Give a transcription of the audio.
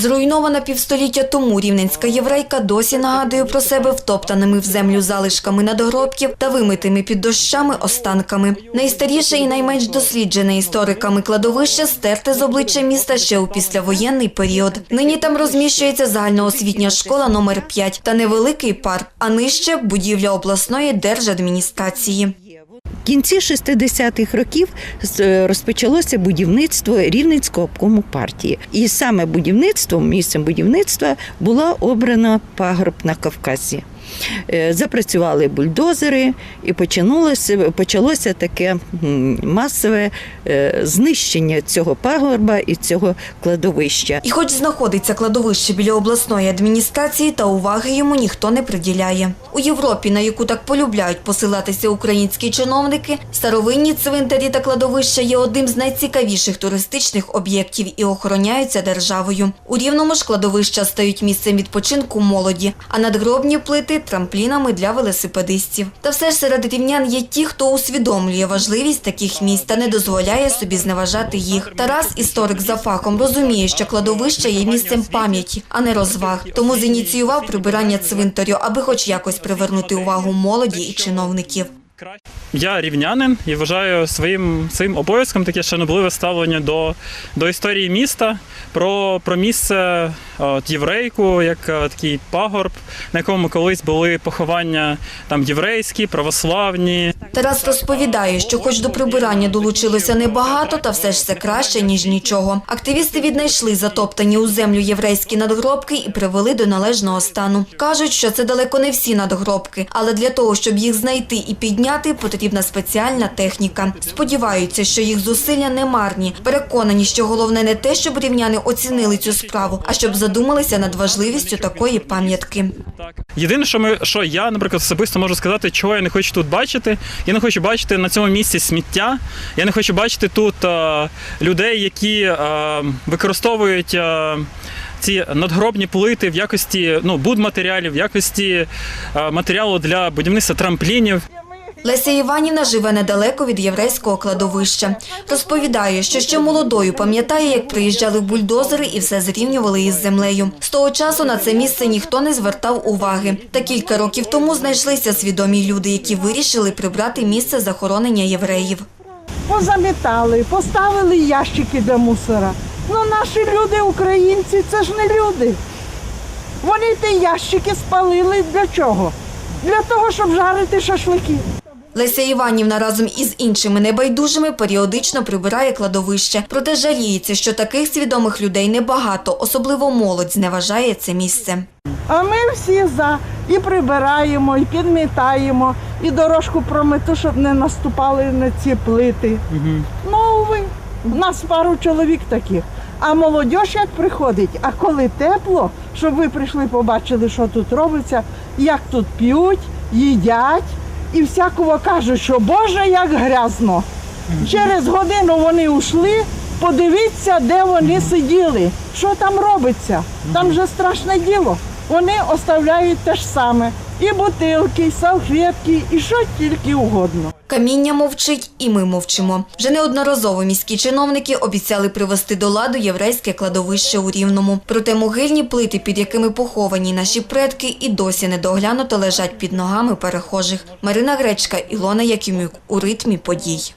Зруйнована півстоліття тому рівненська єврейка досі нагадує про себе втоптаними в землю залишками надгробків та вимитими під дощами останками. Найстаріше і найменш досліджене істориками кладовище стерте з обличчя міста ще у післявоєнний період. Нині там розміщується загальноосвітня школа номер 5 та невеликий парк, а нижче будівля обласної держадміністрації. Кінці 60-х років розпочалося будівництво Рівненського обкому партії. І саме будівництвом, місцем будівництва була обрана пагорб на Кавказі. Е, Запрацювали бульдозери і починалося, почалося таке масове е, знищення цього пагорба і цього кладовища. І хоч знаходиться кладовище біля обласної адміністрації, та уваги йому ніхто не приділяє. У Європі, на яку так полюбляють посилатися українські чиновники, старовинні цвинтарі та кладовища є одним з найцікавіших туристичних об'єктів і охороняються державою. У рівному ж кладовища стають місцем відпочинку молоді, а надгробні плити трамплінами для велосипедистів. Та все ж серед рівнян є ті, хто усвідомлює важливість таких місць та не дозволяє собі зневажати їх. Тарас, історик за фахом, розуміє, що кладовище є місцем пам'яті, а не розваг. Тому зініціював прибирання цвинтарю, аби хоч якось привернути увагу молоді і чиновників. Я рівнянин і вважаю своїм своїм обов'язком таке шанобливе ставлення до, до історії міста, про, про місце от, єврейку, як е, такий пагорб, на якому колись були поховання там єврейські, православні. Тарас розповідає, що хоч до прибирання долучилося небагато, та все ж це краще, ніж нічого. Активісти віднайшли затоптані у землю єврейські надгробки і привели до належного стану. Кажуть, що це далеко не всі надгробки, але для того, щоб їх знайти і підняти, потрібна спеціальна техніка. Сподіваються, що їх зусилля не марні. Переконані, що головне не те, щоб рівняни оцінили цю справу, а щоб задумалися над важливістю такої пам'ятки. Єдине, що ми, що я, наприклад, особисто можу сказати, чого я не хочу тут бачити. Я не хочу бачити на цьому місці сміття. Я не хочу бачити тут е, людей, які е, використовують. Е, ці надгробні плити в якості ну, будматеріалів, в якості матеріалу для будівництва трамплінів. Леся Іванівна живе недалеко від єврейського кладовища. Розповідає, що ще молодою пам'ятає, як приїжджали бульдозери і все зрівнювали із землею. З того часу на це місце ніхто не звертав уваги. Та кілька років тому знайшлися свідомі люди, які вирішили прибрати місце захоронення євреїв. позамітали, поставили ящики для мусора. Ну наші люди, українці, це ж не люди. Вони ті ящики спалили для чого? Для того, щоб жарити шашлики. Леся Іванівна разом із іншими небайдужими періодично прибирає кладовище. Проте жаліється, що таких свідомих людей небагато, особливо молодь зневажає це місце. А ми всі за і прибираємо, і підмітаємо, і дорожку промету, щоб не наступали на ці плити. Ну, ви, в нас пару чоловік таких. А молодь як приходить, а коли тепло, щоб ви прийшли, побачили, що тут робиться, як тут п'ють, їдять і всякого кажуть, що Боже, як грязно. Через годину вони ушли, подивіться, де вони сиділи, що там робиться. Там же страшне діло. Вони оставляють те ж саме. І бутилки, і салфетки, і що тільки угодно. Каміння мовчить, і ми мовчимо. Вже неодноразово міські чиновники обіцяли привести до ладу єврейське кладовище у Рівному. Проте могильні плити, під якими поховані наші предки, і досі недоглянуто лежать під ногами перехожих. Марина Гречка, Ілона Якимюк у ритмі подій.